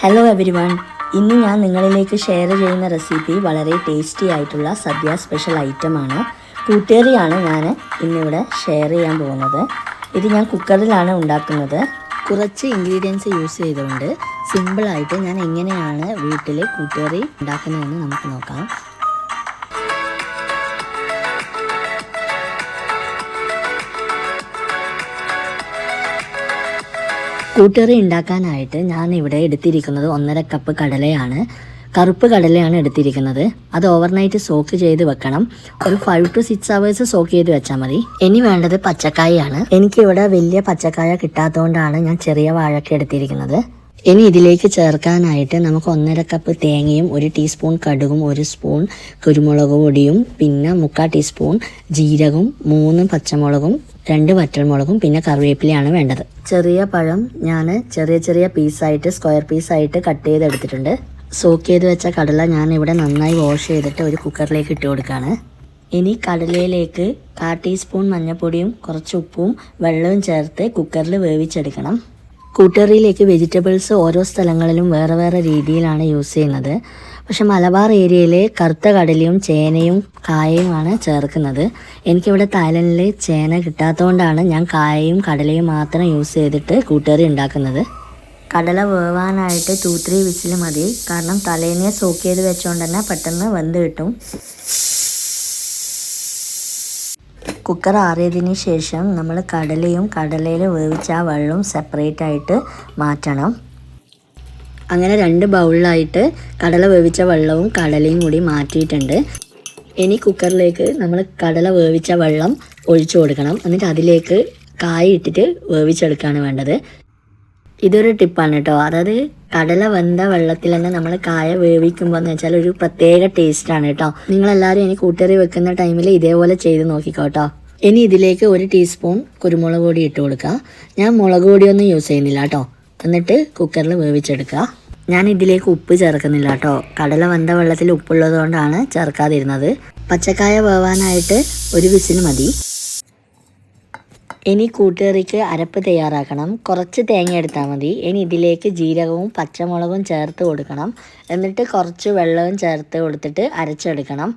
Hello every one ഇന്ന് ഞാൻ നിങ്ങളിലേക്ക് ഷെയർ ചെയ്യുന്ന റെസിപ്പി വളരെ ടേസ്റ്റി ആയിട്ടുള്ള സദ്യ സ്പെഷ്യൽ ഐറ്റമാണ് കൂട്ടേറിയാണ് ഞാൻ ഇന്നിവിടെ ഷെയർ ചെയ്യാൻ പോകുന്നത്. ഇത് ഞാൻ കുക്കറിലാണ് ഉണ്ടാക്കുന്നത്. കുറച്ച് ഇൻഗ്രീഡിയൻസ് യൂസ് ചെയ്തുകൊണ്ട് സിമ്പിളായിട്ട് ഞാൻ എങ്ങനെയാണ് വീട്ടിൽ കൂട്ടേറി ഉണ്ടാക്കുന്നതെന്ന് നമുക്ക് നോക്കാം. കൂട്ടറി ഉണ്ടാക്കാനായിട്ട് ഞാൻ ഇവിടെ എടുത്തിരിക്കുന്നത് ഒന്നര കപ്പ് കടലയാണ്. കറുപ്പ് കടലയാണ് എടുത്തിരിക്കുന്നത്. അത് ഓവർനൈറ്റ് സോക്ക് ചെയ്ത് വെക്കണം. ഒരു five to six hours soak ചെയ്ത് വെച്ചാൽ മതി. ഇനി വേണ്ടത് പച്ചക്കായയാണ് എനിക്കിവിടെ വലിയ പച്ചക്കായ കിട്ടാത്തതുകൊണ്ടാണ് ഞാൻ ചെറിയ വാഴക്ക എടുത്തിരിക്കുന്നത്. ഇനി ഇതിലേക്ക് ചേർക്കാനായിട്ട് നമുക്ക് ഒന്നര കപ്പ് തേങ്ങയും ഒരു ടീസ്പൂൺ കടുകും ഒരു സ്പൂൺ കുരുമുളക് പൊടിയും പിന്നെ മുക്കാൽ ടീസ്പൂൺ ജീരകവും മൂന്ന് പച്ചമുളകും രണ്ട് വറ്റൽമുളകും പിന്നെ കറിവേപ്പിലയാണ് വേണ്ടത്. ചെറിയ പഴം ഞാൻ ചെറിയ ചെറിയ പീസായിട്ട് സ്ക്വയർ പീസായിട്ട് കട്ട് ചെയ്തെടുത്തിട്ടുണ്ട്. സോക്ക് ചെയ്ത് വെച്ച കടല ഞാൻ ഇവിടെ നന്നായി വാഷ് ചെയ്തിട്ട് ഒരു കുക്കറിലേക്ക് ഇട്ട് കൊടുക്കുകയാണ് ഇനി കടലയിലേക്ക് കാ ടീസ്പൂൺ മഞ്ഞൾപ്പൊടിയും കുറച്ച് ഉപ്പും വെള്ളവും ചേർത്ത് കുക്കറിൽ വേവിച്ചെടുക്കണം. കൂട്ടറിയിലേക്ക് വെജിറ്റബിൾസ് ഓരോ സ്ഥലങ്ങളിലും വേറെ വേറെ രീതിയിലാണ് യൂസ് ചെയ്യുന്നത്. പക്ഷെ മലബാർ ഏരിയയിൽ കറുത്ത കടലയും ചേനയും കായയുമാണ് ചേർക്കുന്നത്. എനിക്കിവിടെ തായ്ലൻഡിൽ ചേന കിട്ടാത്തതുകൊണ്ടാണ് ഞാൻ കായയും കടലയും മാത്രം യൂസ് ചെയ്തിട്ട് കൂട്ടുകറി ഉണ്ടാക്കുന്നത്. കടല വേവാനായിട്ട് ടു ത്രീ വിസിൽ മതി. കാരണം തലേനെ സോക്ക് ചെയ്ത് വെച്ചുകൊണ്ട് തന്നെ പെട്ടെന്ന് വെന്ത് കിട്ടും. കുക്കർ ആറിയതിന് ശേഷം നമ്മൾ കടലയും കടലയിൽ വേവിച്ച ആ വെള്ളവും സെപ്പറേറ്റ് ആയിട്ട് മാറ്റണം. അങ്ങനെ രണ്ട് ബൗളിലായിട്ട് കടല വേവിച്ച വെള്ളവും കടലയും കൂടി മാറ്റിയിട്ടുണ്ട്. ഇനി കുക്കറിലേക്ക് നമ്മൾ കടല വേവിച്ച വെള്ളം ഒഴിച്ചു കൊടുക്കണം. എന്നിട്ട് അതിലേക്ക് കായ ഇട്ടിട്ട് വേവിച്ചെടുക്കുകയാണ് വേണ്ടത്. ഇതൊരു ടിപ്പാണ് കേട്ടോ. അതായത് കടല വെന്ത വെള്ളത്തിൽ തന്നെ നമ്മൾ കായ വേവിക്കുമ്പോൾ എന്ന് വെച്ചാൽ ഒരു പ്രത്യേക ടേസ്റ്റാണ് കേട്ടോ. നിങ്ങളെല്ലാവരും ഇനി കൂട്ടറി വെക്കുന്ന ടൈമിൽ ഇതേപോലെ ചെയ്ത് നോക്കിക്കോട്ടോ ഇനി ഇതിലേക്ക് ഒരു ടീസ്പൂൺ കുരുമുളക് പൊടി ഇട്ട് കൊടുക്കുക. ഞാൻ മുളക് പൊടിയൊന്നും യൂസ് ചെയ്യുന്നില്ല കേട്ടോ. എന്നിട്ട് കുക്കറിൽ വേവിച്ചെടുക്കുക. ഞാൻ ഇതിലേക്ക് ഉപ്പ് ചേർക്കുന്നില്ല കേട്ടോ. കടല വെന്ത വെള്ളത്തിൽ ഉപ്പുള്ളത് കൊണ്ടാണ് ചേർക്കാതിരുന്നത്. പച്ചക്കായ വേവാനായിട്ട് ഒരു വിസിൽ മതി. ഇനി കൂട്ടുകറിക്ക് അരപ്പ് തയ്യാറാക്കണം. കുറച്ച് തേങ്ങ എടുത്താൽ മതി. ഇനി ഇതിലേക്ക് ജീരകവും പച്ചമുളകും ചേർത്ത് കൊടുക്കണം. എന്നിട്ട് കുറച്ച് വെള്ളവും ചേർത്ത് കൊടുത്തിട്ട് അരച്ചെടുക്കണം.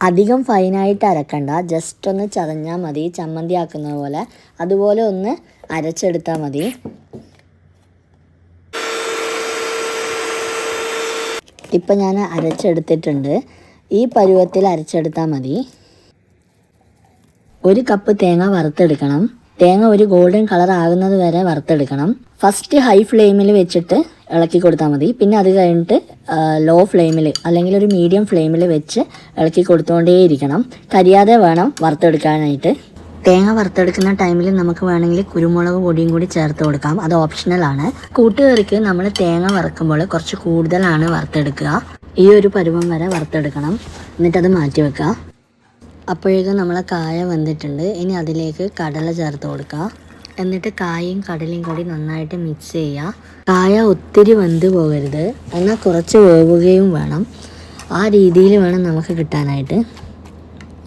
അധികം ഫൈനായിട്ട് അരക്കണ്ട. ജസ്റ്റ് ഒന്ന് ചതഞ്ഞാൽ മതി. ചമ്മന്തി ആക്കുന്ന പോലെ. അതുപോലെ ഒന്ന് അരച്ചെടുത്താൽ മതി. ഇപ്പം ഞാൻ അരച്ചെടുത്തിട്ടുണ്ട്. ഈ പരുവത്തിൽ അരച്ചെടുത്താൽ മതി. ഒരു കപ്പ് തേങ്ങ വറുത്തെടുക്കണം. തേങ്ങ ഒരു ഗോൾഡൻ കളർ ആകുന്നത് വരെ വറുത്തെടുക്കണം. ഫസ്റ്റ് ഹൈ ഫ്ലെയിമിൽ വെച്ചിട്ട് ഇളക്കി കൊടുത്താൽ മതി. പിന്നെ അത് കഴിഞ്ഞിട്ട് ലോ ഫ്ലെയിമിൽ അല്ലെങ്കിൽ ഒരു മീഡിയം ഫ്ലെയിമിൽ വെച്ച് ഇളക്കി കൊടുത്തുകൊണ്ടേയിരിക്കണം കരിയാതെ വേണം വറുത്തെടുക്കാനായിട്ട്. തേങ്ങ വറുത്തെടുക്കുന്ന ടൈമിൽ നമുക്ക് വേണമെങ്കിൽ കുരുമുളക് പൊടിയും കൂടി ചേർത്ത് കൊടുക്കാം. അത് ഓപ്ഷണലാണ് കൂട്ടുകറിക്ക് നമ്മൾ തേങ്ങ വറുക്കുമ്പോൾ കുറച്ച് കൂടുതലാണ് വറുത്തെടുക്കുക. ഈ ഒരു പരുവം വരെ വറുത്തെടുക്കണം. എന്നിട്ടത് മാറ്റി വെക്കുക. അപ്പോഴേക്കും നമ്മളെ കായ വന്നിട്ടുണ്ട് ഇനി അതിലേക്ക് കടല ചേർത്ത് കൊടുക്കുക. എന്നിട്ട് കായയും കടലയും കൂടി നന്നായിട്ട് മിക്സ് ചെയ്യുക. കായ ഒത്തിരി വെന്ത് പോകരുത്. എന്നാൽ കുറച്ച് വേവുകയും വേണം. ആ രീതിയിൽ വേണം നമുക്ക് കിട്ടാനായിട്ട്.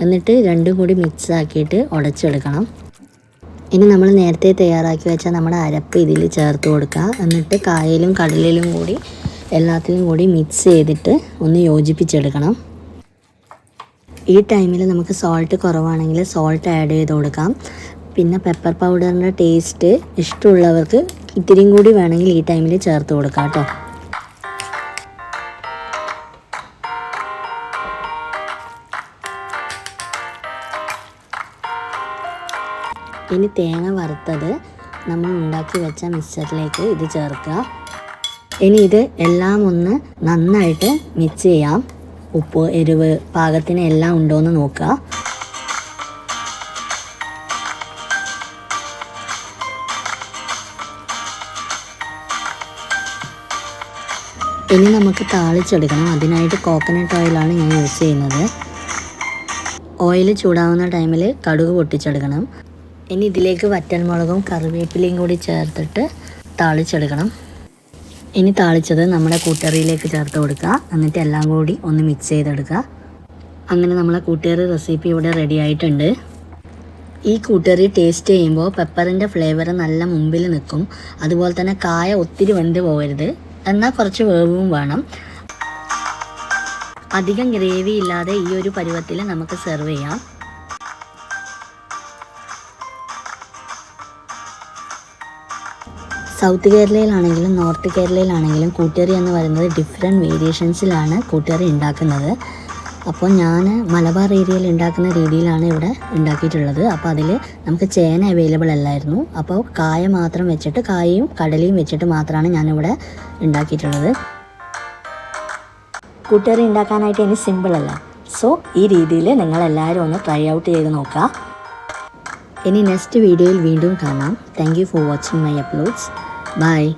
എന്നിട്ട് രണ്ടും കൂടി മിക്സ് ആക്കിയിട്ട് ഉടച്ചെടുക്കണം. ഇനി നമ്മൾ നേരത്തെ തയ്യാറാക്കി വെച്ച നമ്മുടെ അരപ്പ് ഇതിൽ ചേർത്ത് കൊടുക്കുക. എന്നിട്ട് കായലും കടലിലും കൂടി എല്ലാത്തിലും കൂടി മിക്സ് ചെയ്തിട്ട് ഒന്ന് യോജിപ്പിച്ചെടുക്കണം. ഈ ടൈമിൽ നമുക്ക് സോൾട്ട് കുറവാണെങ്കിൽ സോൾട്ട് ആഡ് ചെയ്ത് കൊടുക്കാം. പിന്നെ പെപ്പർ പൗഡറിന്റെ ടേസ്റ്റ് ഇഷ്ടമുള്ളവർക്ക് ഇത്തിരിയും കൂടി വേണമെങ്കിൽ ഈ ടൈമിൽ ചേർത്ത് കൊടുക്കാം കേട്ടോ. ഇനി തേങ്ങ വറുത്തത് നമ്മൾ ഉണ്ടാക്കി വെച്ച മിക്സറിലേക്ക് ഇത് ചേർക്കുക. ഇനി ഇത് എല്ലാം ഒന്ന് നന്നായിട്ട് മിക്സ് ചെയ്യാം. ഉപ്പ് എരിവ് പാകത്തിന് എല്ലാം ഉണ്ടോയെന്ന് നോക്കുക. ഇനി നമുക്ക് താളിച്ചെടുക്കണം. അതിനായിട്ട് കോക്കനട്ട് ഓയിലാണ് ഞാൻ യൂസ് ചെയ്യുന്നത്. ഓയിൽ ചൂടാവുന്ന ടൈമിൽ കടുക് പൊട്ടിച്ചെടുക്കണം. ഇനി ഇതിലേക്ക് വറ്റൽമുളകും കറിവേപ്പിലയും കൂടി ചേർത്തിട്ട് താളിച്ചെടുക്കണം. ഇനി താളിച്ചത് നമ്മുടെ കൂട്ടറിയിലേക്ക് ചേർത്ത് കൊടുക്കുക. എന്നിട്ട് എല്ലാം കൂടി ഒന്ന് മിക്സ് ചെയ്തെടുക്കുക. അങ്ങനെ നമ്മളെ കൂട്ടുകറി റെസിപ്പി ഇവിടെ റെഡി ആയിട്ടുണ്ട്. ഈ കൂട്ടുകറി ടേസ്റ്റ് ചെയ്യുമ്പോൾ പെപ്പറിന്റെ ഫ്ലേവർ നല്ല മുമ്പിൽ നിൽക്കും. അതുപോലെ തന്നെ കായ ഒത്തിരി വെന്ത് പോകരുത്. എന്നാൽ കുറച്ച് വേവും വേണം. അധികം ഗ്രേവി ഇല്ലാതെ ഈ ഒരു പരുവത്തിൽ നമുക്ക് സെർവ് ചെയ്യാം. സൗത്ത് കേരളയിലാണെങ്കിലും നോർത്ത് കേരളയിലാണെങ്കിലും കൂട്ടുകറി എന്ന് പറയുന്നത് ഡിഫറെന്റ് വേരിയേഷൻസിലാണ് കൂട്ടുകറി ഉണ്ടാക്കുന്നത്. അപ്പോൾ ഞാൻ മലബാർ ഏരിയയിൽ ഉണ്ടാക്കുന്ന രീതിയിലാണ് ഇവിടെ ഉണ്ടാക്കിയിട്ടുള്ളത്. അപ്പോൾ അതിൽ നമുക്ക് ചേന അവൈലബിൾ അല്ലായിരുന്നു. അപ്പോൾ കായ മാത്രം വെച്ചിട്ട് കായയും കടലയും വെച്ചിട്ട് മാത്രമാണ് ഞാനിവിടെ ഉണ്ടാക്കിയിട്ടുള്ളത്. കൂട്ടുകറി ഉണ്ടാക്കാനായിട്ട് ഇനി സിമ്പിളല്ല സോ ഈ രീതിയിൽ നിങ്ങൾ എല്ലാവരും ഒന്ന് ട്രൈ ഔട്ട് ചെയ്ത് നോക്കുക. ഇനി നെക്സ്റ്റ് വീഡിയോയിൽ വീണ്ടും കാണാം. Thank you for watching my uploads Bye.